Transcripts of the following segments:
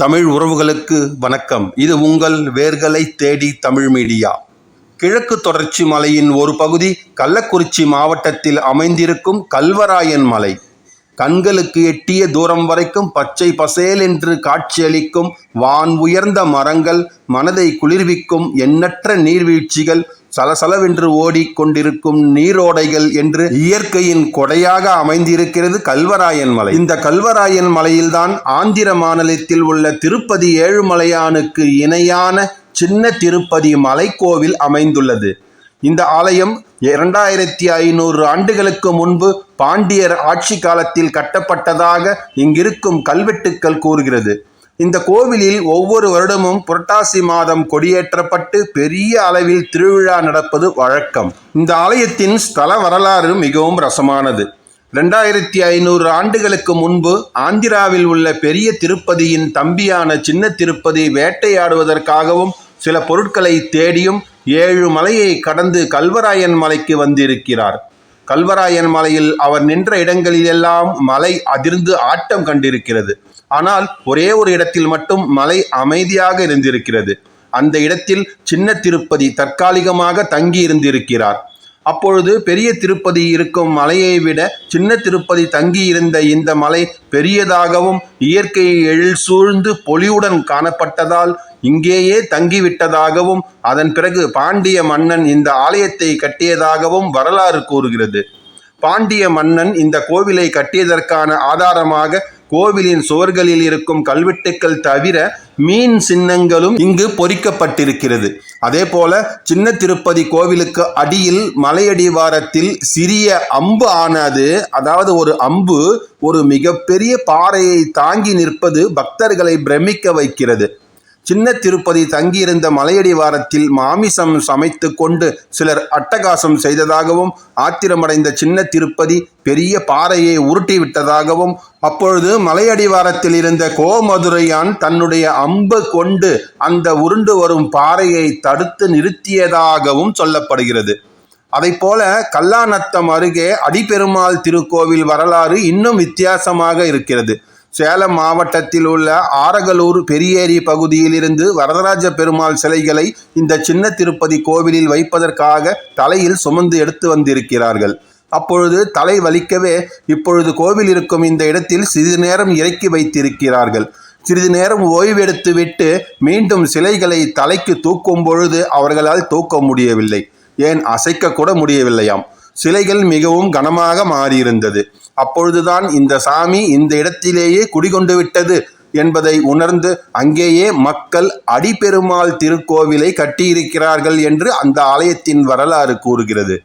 தமிழ் உறவுகளுக்கு வணக்கம். இது உங்கள் வேர்களை தேடி தமிழ் மீடியா. கிழக்கு தொடர்ச்சி மலையின் ஒரு பகுதி கள்ளக்குறிச்சி மாவட்டத்தில் அமைந்திருக்கும் கல்வராயன் மலை. கண்களுக்கு எட்டிய தூரம் வரைக்கும் பச்சை பசேல் என்று காட்சியளிக்கும் வான் உயர்ந்த மரங்கள் மனதை குளிர்விக்கும் எண்ணற்ற நீர்வீழ்ச்சிகள் சலசலவென்று ஓடிக்கொண்டிருக்கும் நீரோடைகள் என்று இயற்கையின் கொடையாக அமைந்திருக்கிறது கல்வராயன் மலை. இந்த கல்வராயன் மலையில்தான் ஆந்திர மாநிலத்தில் உள்ள திருப்பதி ஏழுமலையானுக்கு இணையான சின்ன திருப்பதி மலைக்கோவில் அமைந்துள்ளது. இந்த ஆலயம் இரண்டாயிரத்தி ஐநூறு ஆண்டுகளுக்கு முன்பு பாண்டியர் ஆட்சி காலத்தில் கட்டப்பட்டதாக இங்கிருக்கும் கல்வெட்டுக்கள் கூறுகிறது. இந்த கோவிலில் ஒவ்வொரு வருடமும் புரட்டாசி மாதம் கொடியேற்றப்பட்டு பெரிய அளவில் திருவிழா நடப்பது வழக்கம். இந்த ஆலயத்தின் ஸ்தல வரலாறு மிகவும் ரசமானது. ரெண்டாயிரத்தி ஐநூறு ஆண்டுகளுக்கு முன்பு ஆந்திராவில் உள்ள பெரிய திருப்பதியின் தம்பியான சின்ன திருப்பதி வேட்டையாடுவதற்காகவும் சில பொருட்களை தேடியும் ஏழு மலையை கடந்து கல்வராயன் மலைக்கு வந்திருக்கிறார். கல்வராயன் மலையில் அவர் நின்ற இடங்களிலெல்லாம் மலை அதிர்ந்து ஆட்டம் கண்டிருக்கிறது. ஆனால் ஒரே ஒரு இடத்தில் மட்டும் மலை அமைதியாக இருந்திருக்கிறது. அந்த இடத்தில் சின்ன திருப்பதி தற்காலிகமாக தங்கி இருந்திருக்கிறார். அப்பொழுது பெரிய திருப்பதி இருக்கும் மலையை விட சின்ன திருப்பதி தங்கியிருந்த இந்த மலை பெரியதாகவும் இயற்கை எழில் சூழ்ந்து பொலிவுடன் காணப்பட்டதால் இங்கேயே தங்கிவிட்டதாகவும் அதன் பிறகு பாண்டிய மன்னன் இந்த ஆலயத்தை கட்டியதாகவும் வரலாறு கூறுகிறது. பாண்டிய மன்னன் இந்த கோவிலை கட்டியதற்கான ஆதாரமாக கோவிலின் சுவர்களில் இருக்கும் கல்வெட்டுக்கள் தவிர மீன் சின்னங்களும் இங்கு பொறிக்கப்பட்டிருக்கிறது. அதே போல சின்ன திருப்பதி கோவிலுக்கு அடியில் மலையடிவாரத்தில் சிறிய அம்பு ஆனது அதாவது ஒரு அம்பு ஒரு மிகப்பெரிய பாறையை தாங்கி நிற்பது பக்தர்களை பிரமிக்க வைக்கிறது. சின்ன திருப்பதி தங்கியிருந்த மலையடிவாரத்தில் மாமிசம் சமைத்து கொண்டு சிலர் அட்டகாசம் செய்ததாகவும் ஆத்திரமடைந்த சின்ன திருப்பதி பெரிய பாறையை உருட்டி விட்டதாகவும் அப்பொழுது மலையடிவாரத்தில் இருந்த கோமதுரையான் தன்னுடைய அம்பு கொண்டு அந்த உருண்டு வரும் பாறையை தடுத்து நிறுத்தியதாகவும் சொல்லப்படுகிறது. அதைப்போல கல்லாநத்தம் அருகே அடிபெருமாள் திருக்கோவில் வரலாறு இன்னும் வித்தியாசமாக இருக்கிறது. சேலம் மாவட்டத்தில் உள்ள ஆரகலூர் பெரியேரி பகுதியிலிருந்து வரதராஜ பெருமாள் சிலைகளை இந்த சின்ன திருப்பதி கோவிலில் வைப்பதற்காக தலையில் சுமந்து எடுத்து வந்திருக்கிறார்கள். அப்பொழுது தலை வலிக்கவே இப்பொழுது கோவில் இருக்கும் இந்த இடத்தில் சிறிது நேரம் இறக்கி வைத்திருக்கிறார்கள். சிறிது நேரம் ஓய்வெடுத்து விட்டு மீண்டும் சிலைகளை தலைக்கு தூக்கும் பொழுது அவர்களால் தூக்க முடியவில்லை. ஏன்? அசைக்க கூட முடியவில்லையாம். சிலைகள் மிகவும் கனமாக மாறியிருந்தது. அப்பொழுதுதான் இந்த சாமி இந்த இடத்திலேயே குடிகொண்டு விட்டது என்பதை உணர்ந்து அங்கேயே மக்கள் அடிபெருமாள் திருக்கோவிலை கட்டியிருக்கிறார்கள் என்று அந்த ஆலயத்தின் வரலாறு கூறுகிறது.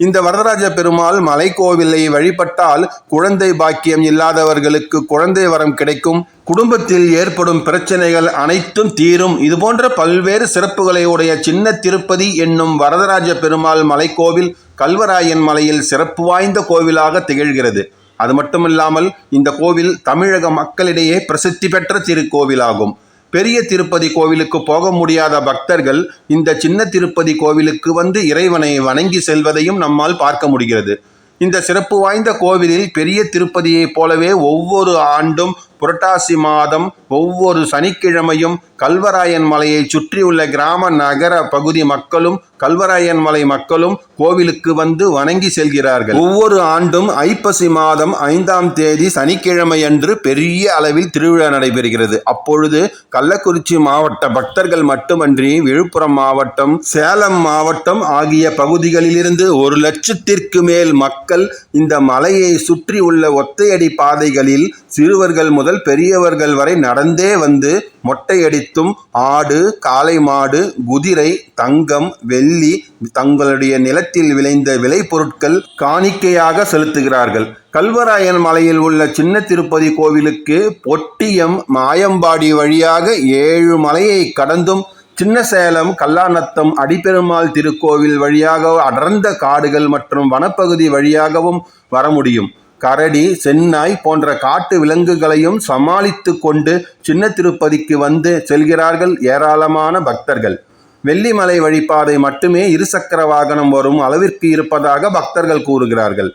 இந்த வரதராஜ பெருமாள் மலைக்கோவிலை வழிபட்டால் குழந்தை பாக்கியம் இல்லாதவர்களுக்கு குழந்தை வரம் கிடைக்கும். குடும்பத்தில் ஏற்படும் பிரச்சனைகள் அனைத்தும் தீரும். இதுபோன்ற பல்வேறு சிறப்புகளை உடைய சின்ன திருப்பதி என்னும் வரதராஜ பெருமாள் மலைக்கோவில் கல்வராயன் மலையில் சிறப்பு வாய்ந்த கோவிலாக திகழ்கிறது. அது மட்டுமில்லாமல் இந்த கோவில் தமிழக மக்களிடையே பிரசித்தி பெற்ற திருக்கோவிலாகும். பெரிய திருப்பதி கோவிலுக்கு போக முடியாத பக்தர்கள் இந்த சின்ன திருப்பதி கோவிலுக்கு வந்து இறைவனை வணங்கி செல்வதையும் நம்மால் பார்க்க முடிகிறது. இந்த சிறப்பு வாய்ந்த கோவிலில் பெரிய திருப்பதியைப் போலவே ஒவ்வொரு ஆண்டும் புரட்டாசி மாதம் ஒவ்வொரு சனிக்கிழமையும் கல்வராயன் மலையை சுற்றியுள்ள கிராம நகர பகுதி மக்களும் கல்வராயன் மலை மக்களும் கோவிலுக்கு வந்து வணங்கி செல்கிறார்கள். ஒவ்வொரு ஆண்டும் ஐப்பசி மாதம் ஐந்தாம் தேதி சனிக்கிழமை அன்று பெரிய அளவில் திருவிழா நடைபெறுகிறது. அப்பொழுது கள்ளக்குறிச்சி மாவட்ட பக்தர்கள் மட்டுமன்றி விழுப்புரம் மாவட்டம் சேலம் மாவட்டம் ஆகிய பகுதிகளிலிருந்து ஒரு லட்சத்திற்கு மேல் மக்கள் இந்த மலையை சுற்றி உள்ள ஒத்தையடி பாதைகளில் சிறுவர்கள் முதல் பெரியவர்கள் வரை நடந்தே வந்து மொட்டையடித்தும் ஆடு காளை மாடு குதிரை தங்கம் வெள்ளி தங்களுடைய நிலத்தில் விளைந்த விளைபொருட்கள் காணிக்கையாக செலுத்துகிறார்கள். கல்வராயன் மலையில் உள்ள சின்ன திருப்பதி கோவிலுக்கு பொட்டியம் மாயம்பாடி வழியாக ஏழு மலையை கடந்தும் சின்ன சேலம் கல்லாநத்தம் அடிபெருமாள் திருக்கோவில் வழியாக அடர்ந்த காடுகள் மற்றும் வனப்பகுதி வழியாகவும் வர முடியும். கரடி சென்னாய் போன்ற காட்டு விலங்குகளையும் சமாளித்து கொண்டு சின்ன திருப்பதிக்கு வந்து செல்கிறார்கள் ஏராளமான பக்தர்கள். வெள்ளிமலை வழிபாதை மட்டுமே இருசக்கர வாகனம் வரும் அளவிற்கு இருப்பதாக பக்தர்கள் கூறுகிறார்கள்.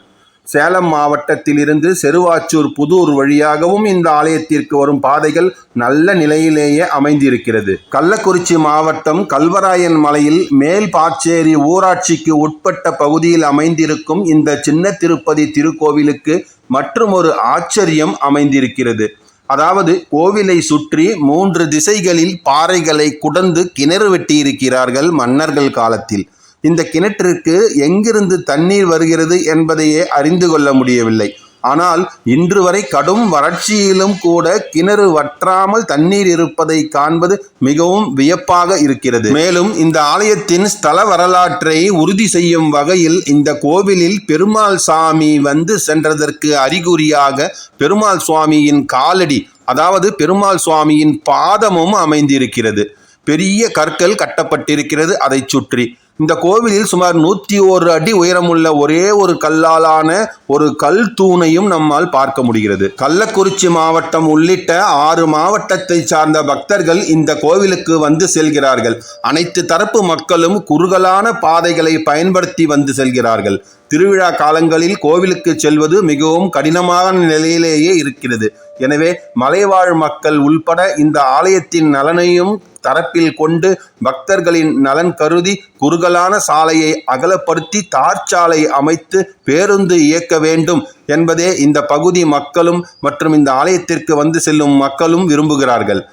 சேலம் மாவட்டத்திலிருந்து செருவாச்சூர் புதூர் வழியாகவும் இந்த ஆலயத்திற்கு வரும் பாதைகள் நல்ல நிலையிலேயே அமைந்திருக்கிறது. கள்ளக்குறிச்சி மாவட்டம் கல்வராயன் மலையில் மேல் பாச்சேரி ஊராட்சிக்கு உட்பட்ட பகுதியில் அமைந்திருக்கும் இந்த சின்ன திருப்பதி திருக்கோவிலுக்கு மற்றுமொரு ஆச்சரியம் அமைந்திருக்கிறது. அதாவது கோவிலை சுற்றி மூன்று திசைகளில் பாறைகளை குடந்து கிணறு வெட்டியிருக்கிறார்கள் மன்னர்கள் காலத்தில். இந்த கிணற்றிற்கு எங்கிருந்து தண்ணீர் வருகிறது என்பதையே அறிந்து கொள்ள முடியவில்லை. ஆனால் இன்று வரை கடும் வறட்சியிலும் கூட கிணறு வற்றாமல் தண்ணீர் இருப்பதை காண்பது மிகவும் வியப்பாக இருக்கிறது. மேலும் இந்த ஆலயத்தின் ஸ்தல வரலாற்றை உறுதி செய்யும் வகையில் இந்த கோவிலில் பெருமாள் சாமி வந்து சென்றதற்கு அறிகுறியாக பெருமாள் சுவாமியின் காலடி அதாவது பெருமாள் சுவாமியின் பாதமும் அமைந்திருக்கிறது. பெரிய கற்கள் கட்டப்பட்டிருக்கிறது. அதைச் சுற்றி இந்த கோவிலில் சுமார் நூற்றி ஒரு அடி உயரமுள்ள ஒரே ஒரு கல்லாலான ஒரு கல் தூணையும் நம்மால் பார்க்க முடிகிறது. கள்ளக்குறிச்சி மாவட்டம் உள்ளிட்ட ஆறு மாவட்டத்தை சார்ந்த பக்தர்கள் இந்த கோவிலுக்கு வந்து செல்கிறார்கள். அனைத்து தரப்பு மக்களும் குறுகலான பாதைகளை பயன்படுத்தி வந்து செல்கிறார்கள். திருவிழா காலங்களில் கோவிலுக்கு செல்வது மிகவும் கடினமான நிலையிலேயே இருக்கிறது. எனவே மலைவாழ் மக்கள் உள்பட இந்த ஆலயத்தின் நலனையும் தரப்பில் கொண்டு பக்தர்களின் நலன் கருதி குறுகலான சாலையை அகலப்படுத்தி தார் சாலை அமைத்து பேருந்து இயக்க வேண்டும் என்பதே இந்த பகுதி மக்களும் மற்றும் இந்த ஆலயத்திற்கு வந்து செல்லும் மக்களும் விரும்புகிறார்கள்.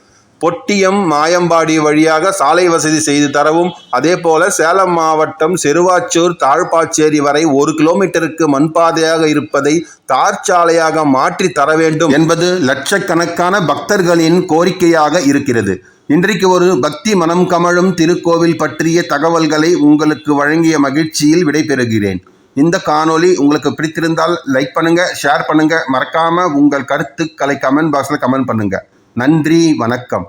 பொட்டியம் மாயம்பாடி வழியாக சாலை வசதி செய்து தரவும். அதே போல சேலம் மாவட்டம் செருவாச்சூர் தாழ்பாச்சேரி வரை ஒரு கிலோமீட்டருக்கு மண்பாதையாக இருப்பதை தார் சாலையாக மாற்றி தர வேண்டும் என்பது லட்சக்கணக்கான பக்தர்களின் கோரிக்கையாக இருக்கிறது. இன்றைக்கு ஒரு பக்தி மனம் கமழும் திருக்கோவில் பற்றிய தகவல்களை உங்களுக்கு வழங்கிய மகிழ்ச்சியில் விடைபெறுகிறேன். இந்த காணொளி உங்களுக்கு பிடித்திருந்தால் லைக் பண்ணுங்க ஷேர் பண்ணுங்க. மறக்காம உங்கள் கருத்துக்களை கமெண்ட் பாக்ஸில் கமெண்ட் பண்ணுங்க. நன்றி வணக்கம்.